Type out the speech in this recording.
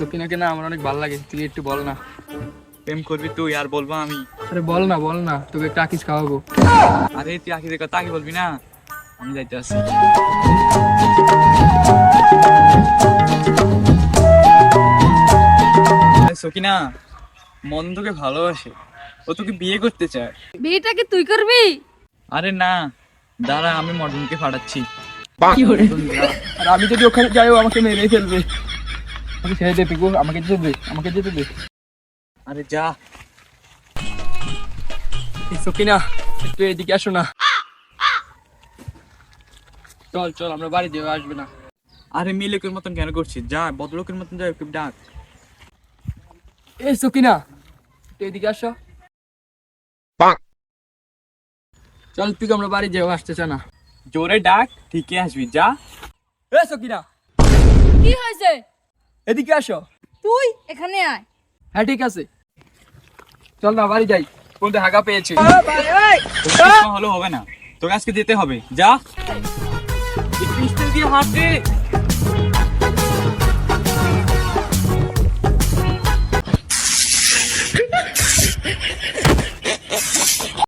সকিনাকে না আমার অনেক ভালো লাগে। তুই একটু বল না। প্রেম করবি তুই আর বলব আমি। আরে বল না বল না। তোকে একটা আকিস খাওয়াবো। আরে তুই আখিদের কথা আগে বলবি না? আমি যাইতে আসি সকিনা মন তোকে ভালোবাসে। ও তোকে বিয়ে করতে চায়। বিয়েটা কি তুই করবি? আরে না। দাঁড়া আমি মডার্নকে ফাটাচ্ছি। আর আমি যদি ওখানে যাই ও আমাকে মেরে ফেলবে। আমাকে ছেড়ে দে পিকু আমাকে যেতে দে আমাকে যেতে দে। আরে যা। সকিনা একটু এদিকে আসো না। চল চল আমরা বাড়ি যাব আসবে না। আরে মেয়ে লোকের মতন কেন করছিস? যা বদলোকের মতন যা ওকে ডাক। এই সকিনা একটু এদিকে আসো। চল পিকু আমরা বাড়ি যাব আসতেছে না। জোরে ডাক ঠিকই আসবি যা। এ সকিনা কি হয়েছে? এদিকে আসো। তুই এখানে আয়। হ্যাঁ ঠিক আছে। চল না বাড়ি যাই। কোনটা হাগা পেয়েছি। হলো হবে না। তোকে আজকে যেতে হবে। যা। পিস্তল দিয়ে